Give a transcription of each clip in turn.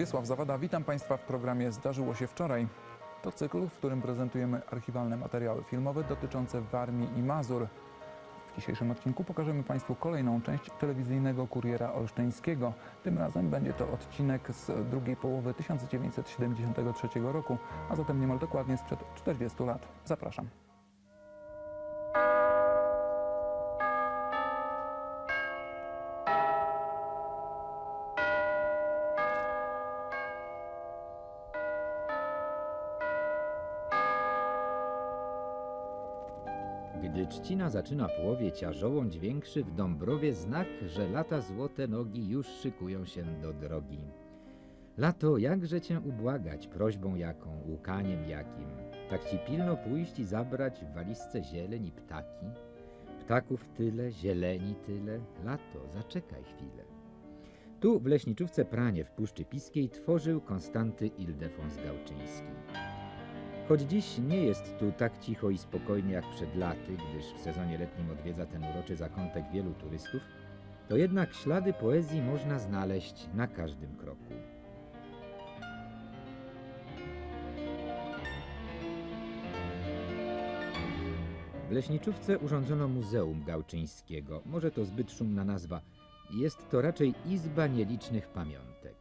Wiesław Zawada, witam Państwa w programie Zdarzyło się wczoraj. To cykl, w którym prezentujemy archiwalne materiały filmowe dotyczące Warmii i Mazur. W dzisiejszym odcinku pokażemy Państwu kolejną część telewizyjnego kuriera olsztyńskiego. Tym razem będzie to odcinek z drugiej połowy 1973 roku, a zatem niemal dokładnie sprzed 40 lat. Zapraszam. Gdy trzcina zaczyna płowieć, a żołądź większy w Dąbrowie znak, że lata złote nogi już szykują się do drogi. Lato, jakże cię ubłagać, prośbą jaką, łkaniem jakim, tak ci pilno pójść i zabrać w walizce zieleń i ptaki? Ptaków tyle, zieleni tyle, lato, zaczekaj chwilę. Tu w leśniczówce Pranie w Puszczy Piskiej tworzył Konstanty Ildefons Gałczyński. Choć dziś nie jest tu tak cicho i spokojnie jak przed laty, gdyż w sezonie letnim odwiedza ten uroczy zakątek wielu turystów, to jednak ślady poezji można znaleźć na każdym kroku. W Leśniczówce urządzono Muzeum Gałczyńskiego. Może to zbyt szumna nazwa. Jest to raczej izba nielicznych pamiątek.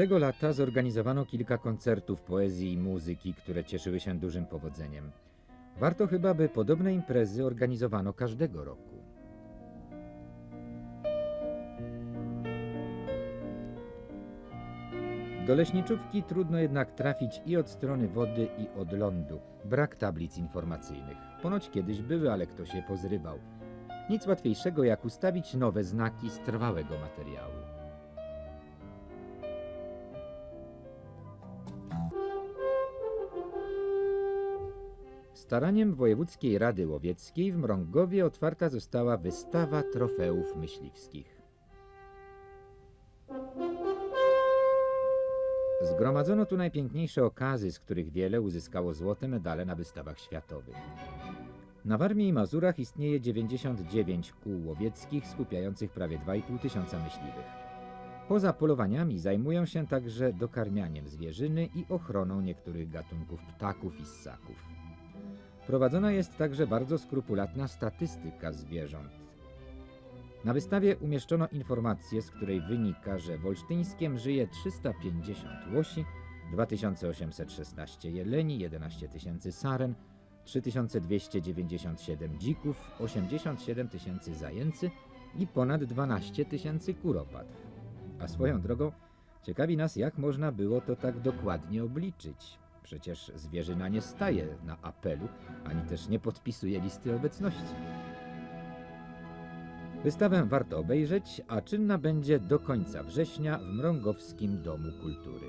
Tego lata zorganizowano kilka koncertów poezji i muzyki, które cieszyły się dużym powodzeniem. Warto chyba, by podobne imprezy organizowano każdego roku. Do leśniczówki trudno jednak trafić i od strony wody, i od lądu. Brak tablic informacyjnych. Ponoć kiedyś były, ale kto się pozrywał. Nic łatwiejszego jak ustawić nowe znaki z trwałego materiału. Staraniem Wojewódzkiej Rady Łowieckiej w Mrągowie otwarta została wystawa trofeów myśliwskich. Zgromadzono tu najpiękniejsze okazy, z których wiele uzyskało złote medale na wystawach światowych. Na Warmii i Mazurach istnieje 99 kół łowieckich skupiających prawie 2,5 tysiąca myśliwych. Poza polowaniami zajmują się także dokarmianiem zwierzyny i ochroną niektórych gatunków ptaków i ssaków. Prowadzona jest także bardzo skrupulatna statystyka zwierząt. Na wystawie umieszczono informację, z której wynika, że w Olsztyńskiem żyje 350 łosi, 2816 jeleni, 11 tysięcy saren, 3297 dzików, 87 tysięcy zajęcy i ponad 12 tysięcy kuropatw. A swoją drogą, ciekawi nas, jak można było to tak dokładnie obliczyć. Przecież zwierzyna nie staje na apelu, ani też nie podpisuje listy obecności. Wystawę warto obejrzeć, a czynna będzie do końca września w Mrągowskim Domu Kultury.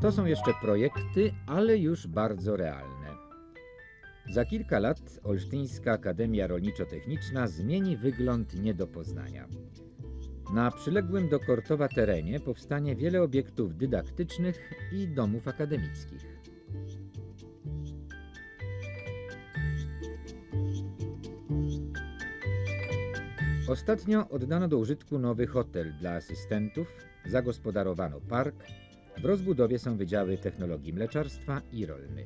To są jeszcze projekty, ale już bardzo realne. Za kilka lat Olsztyńska Akademia Rolniczo-Techniczna zmieni wygląd nie do poznania. Na przyległym do Kortowa terenie powstanie wiele obiektów dydaktycznych i domów akademickich. Ostatnio oddano do użytku nowy hotel dla asystentów, zagospodarowano park, w rozbudowie są wydziały technologii mleczarstwa i rolny.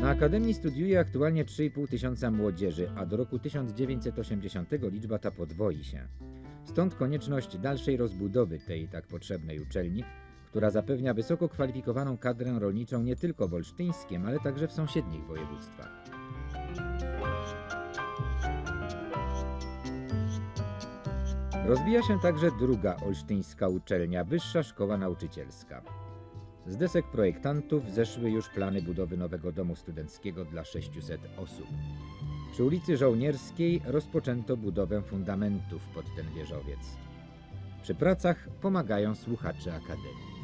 Na Akademii studiuje aktualnie 3,5 tysiąca młodzieży, a do roku 1980 liczba ta podwoi się. Stąd konieczność dalszej rozbudowy tej tak potrzebnej uczelni, która zapewnia wysoko kwalifikowaną kadrę rolniczą nie tylko w Olsztyńskiem, ale także w sąsiednich województwach. Rozwija się także druga olsztyńska uczelnia, Wyższa Szkoła Nauczycielska. Z desek projektantów zeszły już plany budowy nowego domu studenckiego dla 600 osób. Przy ulicy Żołnierskiej rozpoczęto budowę fundamentów pod ten wieżowiec. Przy pracach pomagają słuchacze Akademii.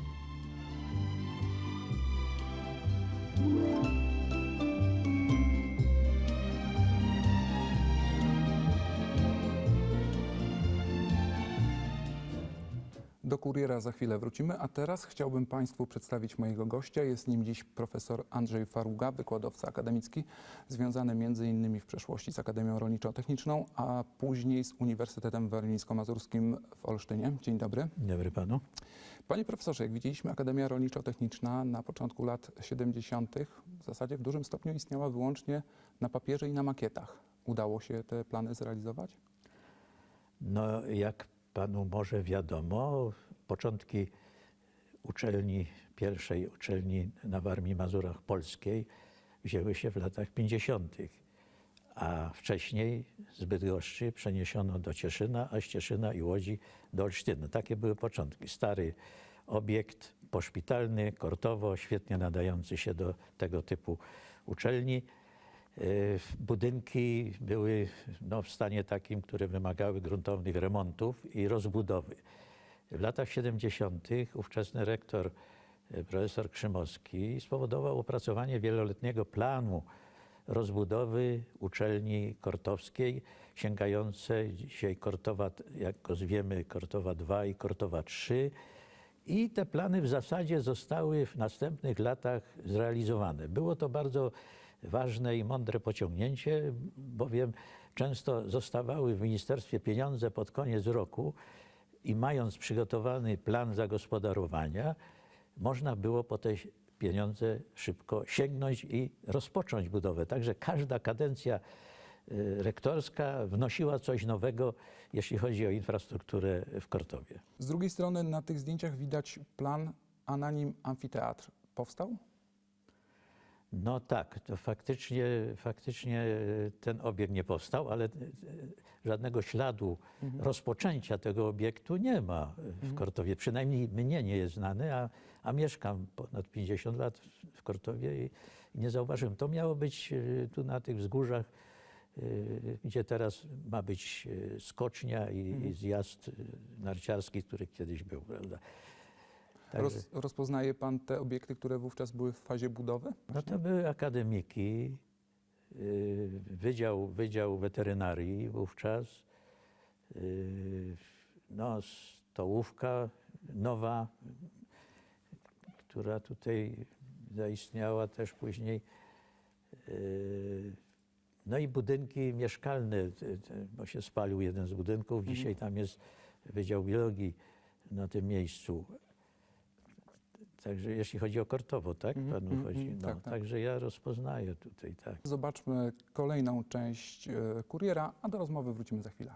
Do kuriera za chwilę wrócimy, a teraz chciałbym Państwu przedstawić mojego gościa. Jest nim dziś profesor Andrzej Faruga, wykładowca akademicki, związany między innymi w przeszłości z Akademią Rolniczo-Techniczną, a później z Uniwersytetem Warmińsko-Mazurskim w Olsztynie. Dzień dobry. Dzień dobry panu. Panie profesorze, jak widzieliśmy, Akademia Rolniczo-Techniczna na początku lat 70. w zasadzie w dużym stopniu istniała wyłącznie na papierze i na makietach. Udało się te plany zrealizować? No, jak panu może wiadomo, początki uczelni, pierwszej uczelni na Warmii Mazurach Polskiej wzięły się w latach 50., a wcześniej z Bydgoszczy przeniesiono do Cieszyna, a z Cieszyna i Łodzi do Olsztyna. Takie były początki. Stary obiekt poszpitalny, kortowo, świetnie nadający się do tego typu uczelni. Y, Budynki były no, w stanie takim, które wymagały gruntownych remontów i rozbudowy. W latach 70. ówczesny rektor y, profesor Krzymowski spowodował opracowanie wieloletniego planu rozbudowy uczelni kortowskiej, sięgającej dzisiaj Kortowa, jak go zwiemy, Kortowa 2 i Kortowa 3. I te plany w zasadzie zostały w następnych latach zrealizowane. Było to bardzo ważne i mądre pociągnięcie, bowiem często zostawały w ministerstwie pieniądze pod koniec roku i mając przygotowany plan zagospodarowania, można było po te pieniądze szybko sięgnąć i rozpocząć budowę. Także każda kadencja y, rektorska wnosiła coś nowego, jeśli chodzi o infrastrukturę w Kortowie. Z drugiej strony na tych zdjęciach widać plan, a na nim amfiteatr. Powstał? No tak, to faktycznie, faktycznie e, ten obiekt nie powstał, ale e, żadnego śladu rozpoczęcia tego obiektu nie ma w Kortowie. Przynajmniej mnie nie jest znany, a, a mieszkam ponad 50 lat w Kortowie i, i nie zauważyłem. To miało być e, tu na tych wzgórzach, e, gdzie teraz ma być e, skocznia i, i zjazd e, narciarski, który kiedyś był, prawda? Także- Roz, rozpoznaje Pan te obiekty, które wówczas były w fazie budowy? No to były akademiki, y, wydział, wydział weterynarii wówczas, y, no, stołówka nowa, która tutaj zaistniała też później. y, No i budynki mieszkalne, bo się spalił jeden z budynków. Dzisiaj tam jest Wydział Biologii na tym miejscu. Także jeśli chodzi o Kortowo, tak? Mhm, Panu mhm, chodzi. No, tak, tak. Także ja rozpoznaję tutaj, tak. Zobaczmy kolejną część e, kuriera, a do rozmowy wrócimy za chwilę.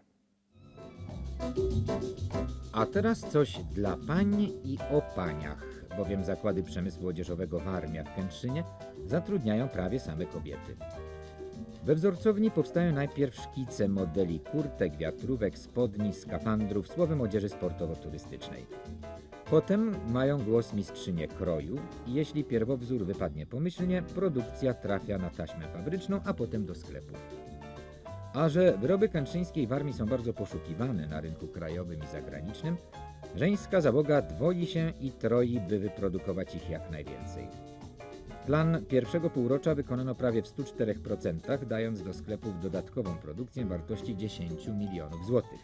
A teraz coś dla pań i o paniach, bowiem zakłady przemysłu odzieżowego Warmia w Kętrzynie zatrudniają prawie same kobiety. We wzorcowni powstają najpierw szkice modeli kurtek, wiatrówek, spodni, skafandrów, słowem odzieży sportowo-turystycznej. Potem mają głos mistrzynie kroju i jeśli pierwowzór wypadnie pomyślnie, produkcja trafia na taśmę fabryczną, a potem do sklepów. A że wyroby kętrzyńskiej w armii są bardzo poszukiwane na rynku krajowym i zagranicznym, żeńska załoga dwoi się i troi, by wyprodukować ich jak najwięcej. Plan pierwszego półrocza wykonano prawie w 104%, dając do sklepów dodatkową produkcję wartości 10 milionów złotych.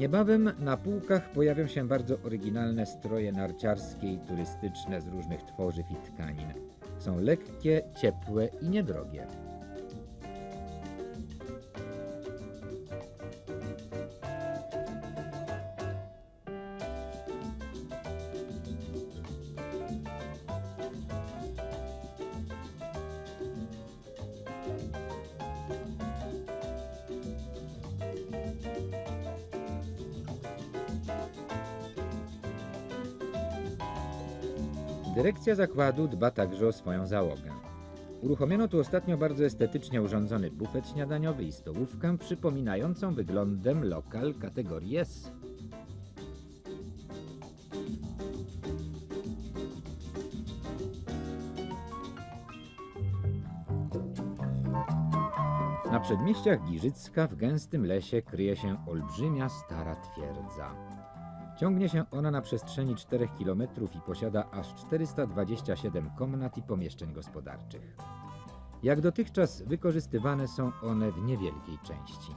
Niebawem na półkach pojawią się bardzo oryginalne stroje narciarskie i turystyczne z różnych tworzyw i tkanin. Są lekkie, ciepłe i niedrogie. Dyrekcja zakładu dba także o swoją załogę. Uruchomiono tu ostatnio bardzo estetycznie urządzony bufet śniadaniowy i stołówkę przypominającą wyglądem lokal kategorii S. Na przedmieściach Giżycka w gęstym lesie kryje się olbrzymia stara twierdza. Ciągnie się ona na przestrzeni 4 km i posiada aż 427 komnat i pomieszczeń gospodarczych. Jak dotychczas wykorzystywane są one w niewielkiej części.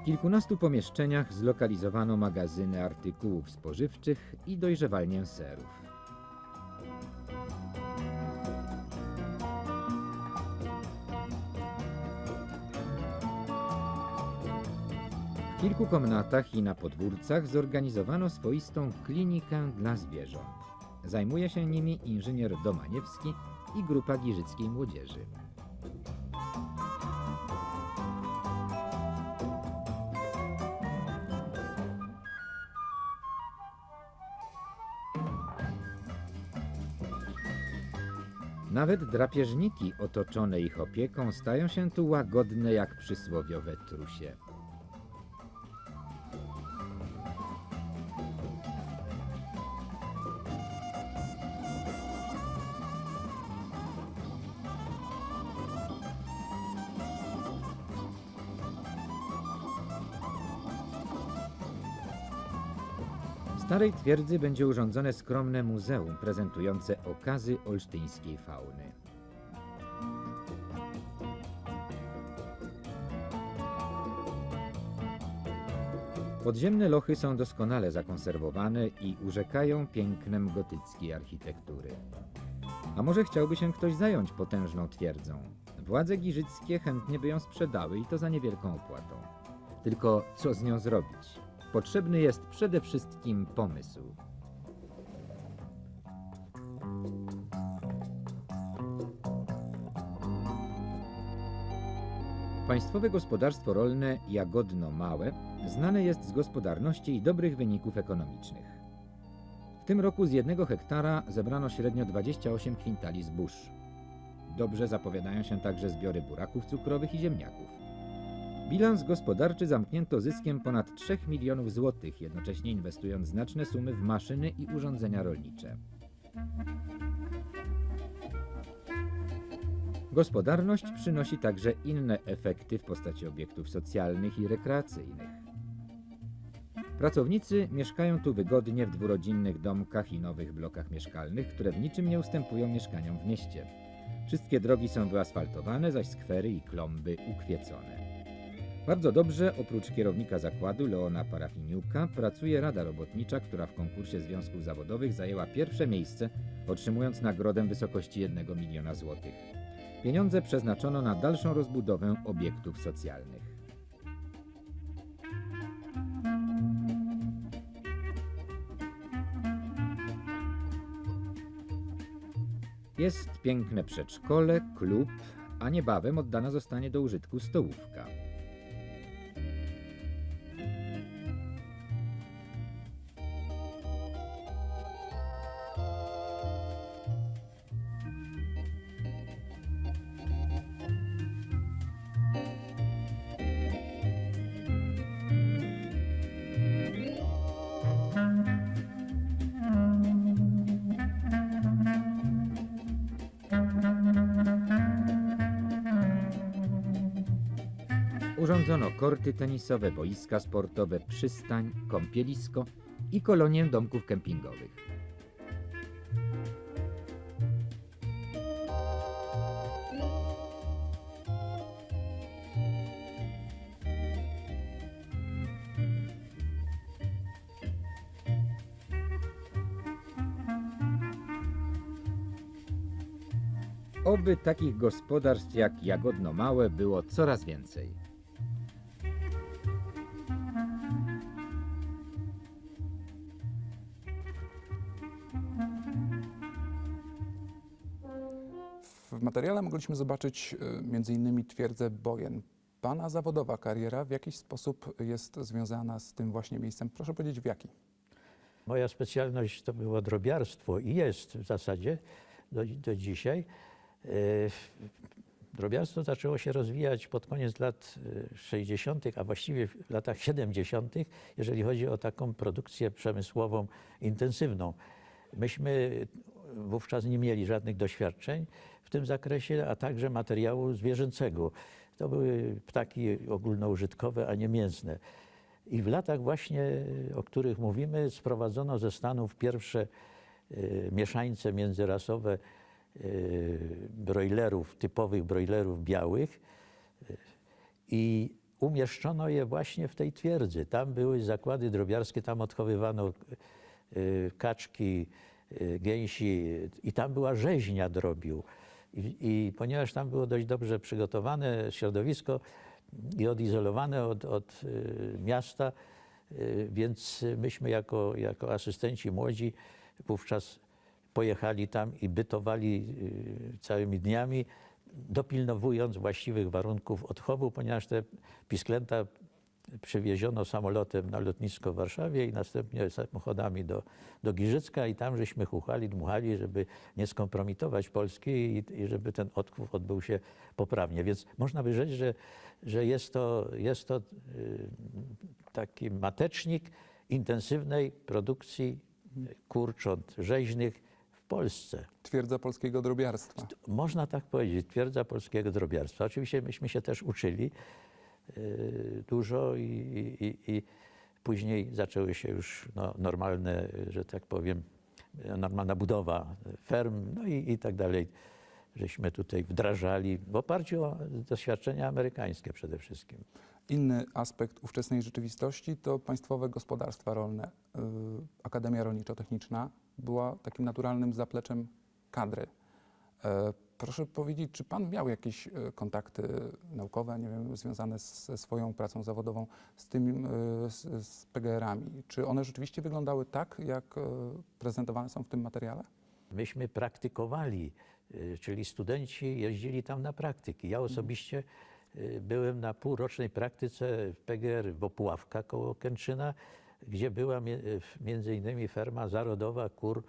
W kilkunastu pomieszczeniach zlokalizowano magazyny artykułów spożywczych i dojrzewalnię serów. Kilku komnatach i na podwórcach zorganizowano swoistą klinikę dla zwierząt. Zajmuje się nimi inżynier Domaniewski i grupa giżyckiej młodzieży. Nawet drapieżniki otoczone ich opieką stają się tu łagodne jak przysłowiowe trusie. Starej twierdzy będzie urządzone skromne muzeum prezentujące okazy olsztyńskiej fauny. Podziemne lochy są doskonale zakonserwowane i urzekają pięknem gotyckiej architektury. A może chciałby się ktoś zająć potężną twierdzą? Władze giżyckie chętnie by ją sprzedały i to za niewielką opłatą. Tylko co z nią zrobić? Potrzebny jest przede wszystkim pomysł. Państwowe Gospodarstwo Rolne Jagodno Małe znane jest z gospodarności i dobrych wyników ekonomicznych. W tym roku z jednego hektara zebrano średnio 28 kwintali zbóż. Dobrze zapowiadają się także zbiory buraków cukrowych i ziemniaków. Bilans gospodarczy zamknięto zyskiem ponad 3 milionów złotych, jednocześnie inwestując znaczne sumy w maszyny i urządzenia rolnicze. Gospodarność przynosi także inne efekty w postaci obiektów socjalnych i rekreacyjnych. Pracownicy mieszkają tu wygodnie w dwurodzinnych domkach i nowych blokach mieszkalnych, które w niczym nie ustępują mieszkaniom w mieście. Wszystkie drogi są wyasfaltowane, zaś skwery i klomby ukwiecone. Bardzo dobrze, oprócz kierownika zakładu Leona Parafiniuka, pracuje Rada Robotnicza, która w konkursie związków zawodowych zajęła pierwsze miejsce, otrzymując nagrodę w wysokości 1 miliona złotych. Pieniądze przeznaczono na dalszą rozbudowę obiektów socjalnych. Jest piękne przedszkole, klub, a niebawem oddana zostanie do użytku stołówka. Urządzono korty tenisowe, boiska sportowe, przystań, kąpielisko i kolonię domków kempingowych. Oby takich gospodarstw jak Jagodno Małe było coraz więcej. Materiale mogliśmy zobaczyć między innymi twierdzę Bojen. Pana zawodowa kariera w jakiś sposób jest związana z tym właśnie miejscem. Proszę powiedzieć w jaki? Moja specjalność to było drobiarstwo i jest w zasadzie do, do dzisiaj. E, Drobiarstwo zaczęło się rozwijać pod koniec lat e, 60., a właściwie w latach 70., jeżeli chodzi o taką produkcję przemysłową intensywną. Myśmy wówczas nie mieli żadnych doświadczeń w tym zakresie, a także materiału zwierzęcego. To były ptaki ogólnoużytkowe, a nie mięsne. I w latach właśnie, o których mówimy, sprowadzono ze Stanów pierwsze y, mieszańce międzyrasowe y, brojlerów, typowych brojlerów białych y, i umieszczono je właśnie w tej twierdzy. Tam były zakłady drobiarskie, tam odchowywano kaczki, gęsi i tam była rzeźnia drobiu. I, I ponieważ tam było dość dobrze przygotowane środowisko i odizolowane od, od y, miasta, y, więc myśmy jako, jako asystenci młodzi wówczas pojechali tam i bytowali y, całymi dniami, dopilnowując właściwych warunków odchowu, ponieważ te pisklęta przywieziono samolotem na lotnisko w Warszawie i następnie samochodami do, do Giżycka i tam żeśmy chuchali, dmuchali, żeby nie skompromitować Polski i, i żeby ten odchów odbył się poprawnie. Więc można by rzec, że, że jest to, jest to y, taki matecznik intensywnej produkcji kurcząt rzeźnych w Polsce. Twierdza polskiego drobiarstwa. Można tak powiedzieć, twierdza polskiego drobiarstwa. Oczywiście myśmy się też uczyli dużo i, i, i później zaczęły się już no, normalne, że tak powiem, normalna budowa ferm, no i, i tak dalej. Żeśmy tutaj wdrażali w oparciu o doświadczenia amerykańskie przede wszystkim. Inny aspekt ówczesnej rzeczywistości to państwowe gospodarstwa rolne. Y, Akademia Rolniczo-Techniczna była takim naturalnym zapleczem kadry. Proszę powiedzieć, czy pan miał jakieś e, kontakty naukowe, nie wiem, związane ze swoją pracą zawodową z tym, e, z, z PGR-ami? Czy one rzeczywiście wyglądały tak, jak e, prezentowane są w tym materiale? Myśmy praktykowali, czyli studenci jeździli tam na praktyki. Ja osobiście byłem na półrocznej praktyce w PGR w Opławka koło Kęczyna, gdzie była między innymi ferma zarodowa kur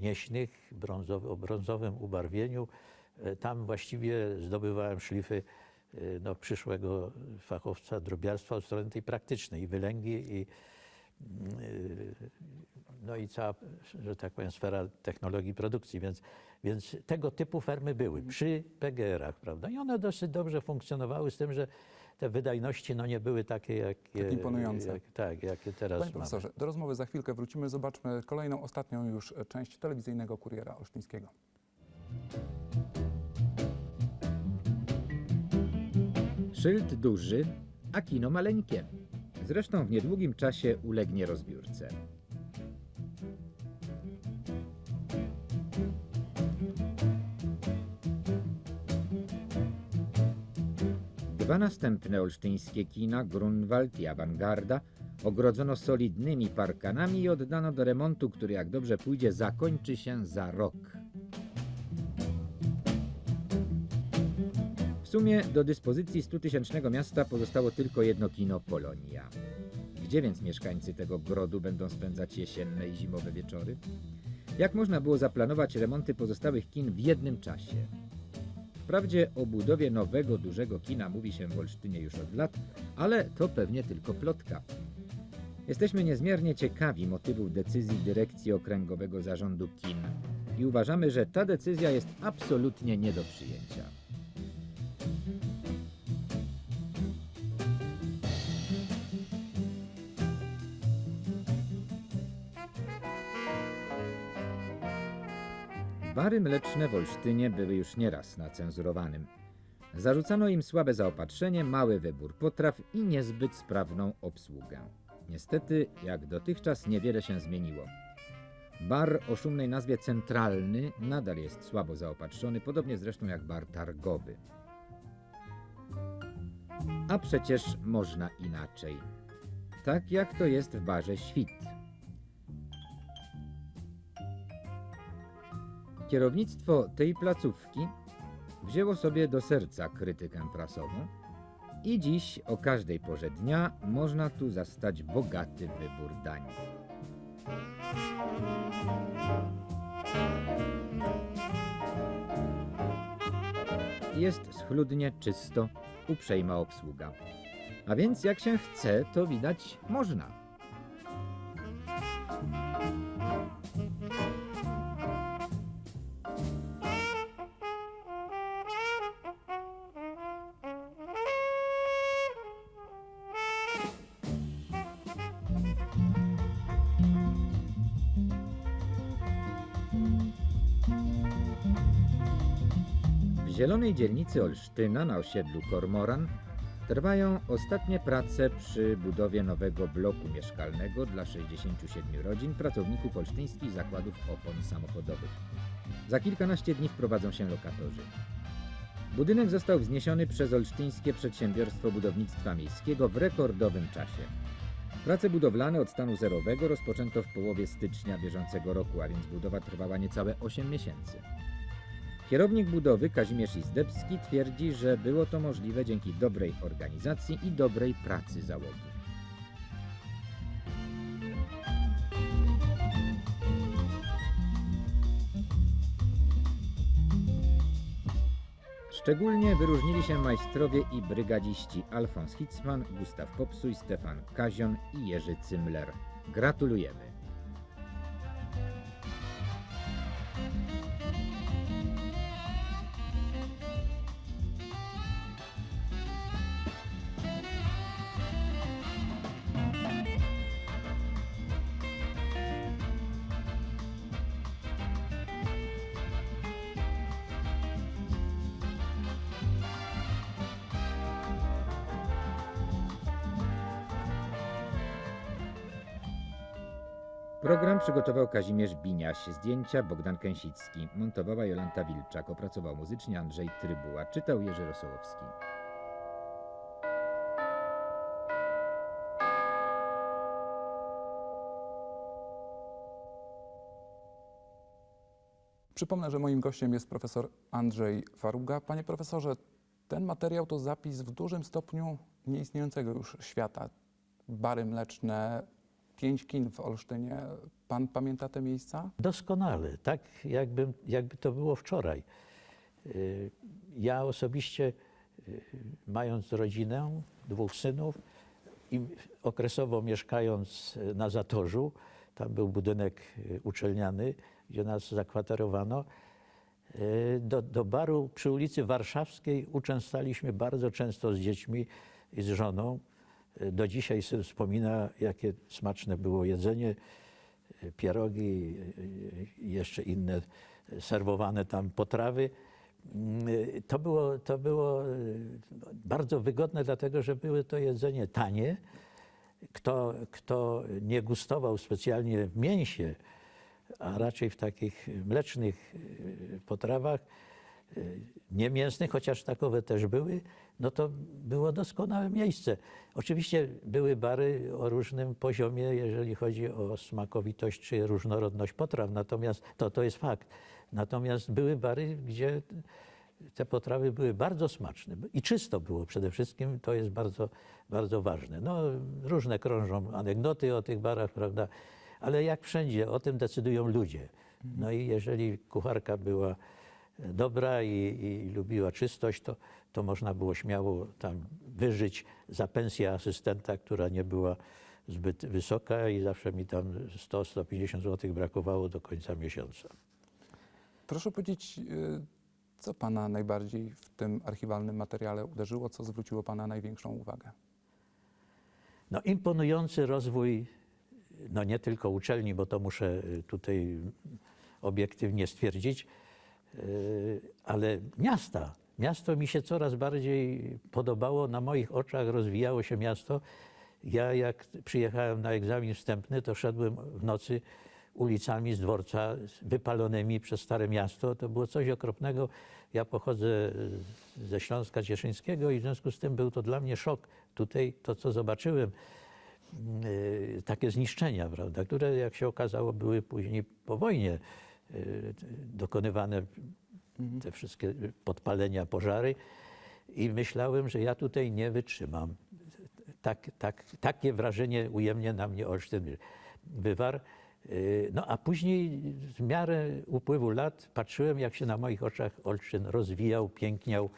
nieśnych brązowy, o brązowym ubarwieniu. Y, Tam właściwie zdobywałem szlify y, no, przyszłego fachowca drobiarstwa od strony tej praktycznej, i wylęgi i y, no i cała, że tak powiem, sfera technologii produkcji, więc, więc tego typu fermy były przy PGR-ach, prawda? I one dosyć dobrze funkcjonowały z tym, że te wydajności no, nie były takie, jakie, Tak imponujące. Jak, tak, jakie teraz Panie mamy. profesorze, do rozmowy za chwilkę wrócimy. Zobaczmy kolejną, ostatnią już e, część telewizyjnego kuriera olsztyńskiego. Szyld duży, a kino maleńkie. Zresztą w niedługim czasie ulegnie rozbiórce. Dwa następne olsztyńskie kina, Grunwald i Awangarda, ogrodzono solidnymi parkanami i oddano do remontu, który jak dobrze pójdzie zakończy się za rok. W sumie do dyspozycji 100-tysięcznego miasta pozostało tylko jedno kino Polonia. Gdzie więc mieszkańcy tego grodu będą spędzać jesienne i zimowe wieczory? Jak można było zaplanować remonty pozostałych kin w jednym czasie? Wprawdzie o budowie nowego, dużego kina mówi się w Olsztynie już od lat, ale to pewnie tylko plotka. Jesteśmy niezmiernie ciekawi motywów decyzji dyrekcji okręgowego zarządu kin i uważamy, że ta decyzja jest absolutnie nie do przyjęcia. Bary mleczne w Olsztynie były już nieraz na cenzurowanym. Zarzucano im słabe zaopatrzenie, mały wybór potraw i niezbyt sprawną obsługę. Niestety, jak dotychczas, niewiele się zmieniło. Bar o szumnej nazwie Centralny nadal jest słabo zaopatrzony, podobnie zresztą jak bar targowy. A przecież można inaczej. Tak jak to jest w barze Świt. Kierownictwo tej placówki wzięło sobie do serca krytykę prasową I dziś o każdej porze dnia można tu zastać bogaty wybór dań. Jest schludnie, czysto, uprzejma obsługa. A więc jak się chce, to widać można. Zielonej dzielnicy Olsztyna na osiedlu Kormoran trwają ostatnie prace przy budowie nowego bloku mieszkalnego dla 67 rodzin pracowników olsztyńskich zakładów opon samochodowych. Za kilkanaście dni wprowadzą się lokatorzy. Budynek został wzniesiony przez Olsztyńskie Przedsiębiorstwo Budownictwa Miejskiego w rekordowym czasie. Prace budowlane od stanu zerowego rozpoczęto w połowie stycznia bieżącego roku, a więc budowa trwała niecałe 8 miesięcy. Kierownik budowy Kazimierz Izdebski twierdzi, że było to możliwe dzięki dobrej organizacji i dobrej pracy załogi. Szczególnie wyróżnili się majstrowie i brygadziści Alfons Hitzman, Gustaw Popsuj, Stefan Kazion i Jerzy Cymler. Gratulujemy! Program przygotował Kazimierz Biniaś, zdjęcia Bogdan Kęsicki, montowała Jolanta Wilczak, opracował muzycznie Andrzej Trybuła, czytał Jerzy Rosołowski. Przypomnę, że moim gościem jest profesor Andrzej Faruga. Panie profesorze, ten materiał to zapis w dużym stopniu nieistniejącego już świata. Bary mleczne, pięć kin w Olsztynie. Pan pamięta te miejsca? Doskonale, tak jakby, jakby to było wczoraj. Y, Ja osobiście, y, mając rodzinę, dwóch synów i okresowo mieszkając na Zatorzu, tam był budynek y, uczelniany, gdzie nas zakwaterowano, y, do, do baru przy ulicy Warszawskiej uczęstaliśmy bardzo często z dziećmi i z żoną. Do dzisiaj syn wspomina, jakie smaczne było jedzenie, pierogi i jeszcze inne serwowane tam potrawy. To było, to było y, bardzo wygodne, dlatego że były to jedzenie tanie. Kto, kto nie gustował specjalnie w mięsie, a raczej w takich mlecznych y, potrawach, y, niemięsnych, chociaż takowe też były, no to było doskonałe miejsce. Oczywiście były bary o różnym poziomie, jeżeli chodzi o smakowitość czy różnorodność potraw, natomiast to, to jest fakt. Natomiast były bary, gdzie te potrawy były bardzo smaczne i czysto było przede wszystkim, to jest bardzo, bardzo ważne. No, różne krążą anegdoty o tych barach, prawda, ale jak wszędzie, o tym decydują ludzie. No i jeżeli kucharka była dobra i, i lubiła czystość, to, to można było śmiało tam wyżyć za pensję asystenta, która nie była zbyt wysoka i zawsze mi tam 100-150 zł brakowało do końca miesiąca. Proszę powiedzieć, y, co Pana najbardziej w tym archiwalnym materiale uderzyło, co zwróciło Pana największą uwagę? No, imponujący rozwój, no nie tylko uczelni, bo to muszę y, tutaj obiektywnie stwierdzić, ale miasta. Miasto mi się coraz bardziej podobało, na moich oczach rozwijało się miasto. Ja jak przyjechałem na egzamin wstępny, to szedłem w nocy ulicami z dworca wypalonymi przez Stare Miasto. To było coś okropnego. Ja pochodzę ze Śląska Cieszyńskiego i w związku z tym był to dla mnie szok. Tutaj to, co zobaczyłem, y, takie zniszczenia, prawda, które jak się okazało były później po wojnie dokonywane, te wszystkie podpalenia, pożary. i myślałem, że ja tutaj nie wytrzymam. Tak, tak, takie wrażenie ujemnie na mnie Olsztyn wywarł. Yy, No a później w miarę upływu lat patrzyłem, jak się na moich oczach Olsztyn rozwijał, piękniał.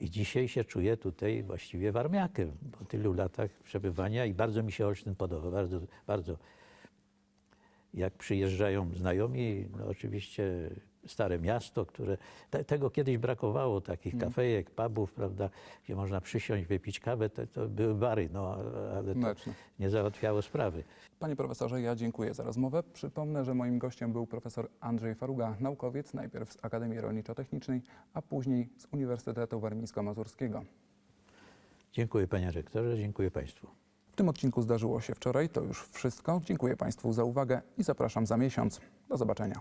I dzisiaj się czuję tutaj właściwie warmiakiem po tylu latach przebywania i bardzo mi się Olsztyn podoba, bardzo, bardzo. Jak przyjeżdżają znajomi, no oczywiście stare miasto, które te, tego kiedyś brakowało, takich kafejek, pubów, prawda, gdzie można przysiąść, wypić kawę, to, to były bary, no ale to nie załatwiało sprawy. Panie profesorze, ja dziękuję za rozmowę. Przypomnę, że moim gościem był profesor Andrzej Faruga, naukowiec najpierw z Akademii Rolniczo-Technicznej, a później z Uniwersytetu Warmińsko-Mazurskiego. Dziękuję panie rektorze, dziękuję państwu. W tym odcinku zdarzyło się wczoraj, to już wszystko. Dziękuję Państwu za uwagę i zapraszam za miesiąc. Do zobaczenia.